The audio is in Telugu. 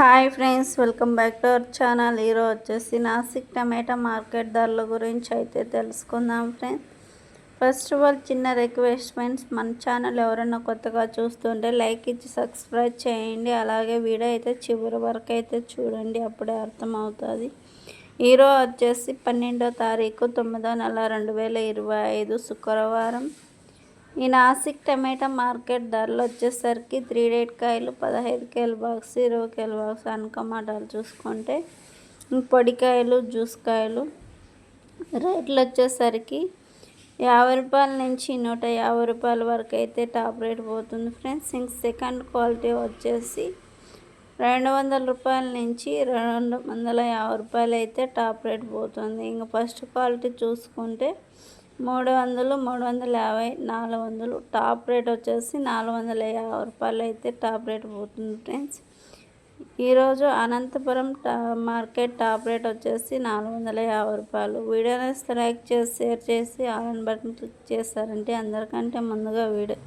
Hi friends welcome back to our channel. ఈరోజు వచ్చేసి నాసిక్ టమాటా మార్కెట్ ధరల గురించి అయితే తెలుసుకుందాం ఫ్రెండ్స్. ఫస్ట్ ఆఫ్ ఆల్ చిన్న రిక్వెస్ట్మెంట్స్ మన ఛానల్ ఎవరైనా కొత్తగా చూస్తుంటే లైక్ ఇచ్చి సబ్స్క్రైబ్ చేయండి. అలాగే వీడియో అయితే చివరి వరకు అయితే చూడండి అప్పుడే అర్థమవుతుంది. ఈరోజు వచ్చేసి పన్నెండో తారీఖు తొమ్మిదో నెల రెండు వేల ఇరవై ఐదు శుక్రవారం. ఈ నాసిక్ టమాటా మార్కెట్ ధరలు వచ్చేసరికి త్రీ రేట్ కాయలు పదహైదు కేల బాక్స్ ఇరవై కేల బాక్స్ అనకమాటాలు చూసుకుంటే పొడికాయలు జ్యూస్ కాయలు రేట్లు వచ్చేసరికి యాభై రూపాయల నుంచి నూట యాభై రూపాయల వరకు అయితే టాప్ రేట్ పోతుంది ఫ్రెండ్స్. ఇంక సెకండ్ క్వాలిటీ వచ్చేసి రెండు వందల రూపాయల నుంచి రెండు వందల యాభై రూపాయలు అయితే టాప్ రేట్ పోతుంది. ఇంక ఫస్ట్ క్వాలిటీ చూసుకుంటే మూడు వందలు మూడు వందల యాభై నాలుగు వందలు. టాప్ రేట్ వచ్చేసి నాలుగు వందల యాభై రూపాయలు అయితే టాప్ రేట్ పోతుంది ఫ్రెండ్స్. ఈరోజు అనంతపురం టా మార్కెట్ టాప్ రేట్ వచ్చేసి నాలుగు వందల యాభై రూపాయలు. వీడియోని లైక్ చేసి షేర్ చేసి ఆల్ బటన్ క్లిక్ చేస్తారంటే అందరికంటే ముందుగా వీడియో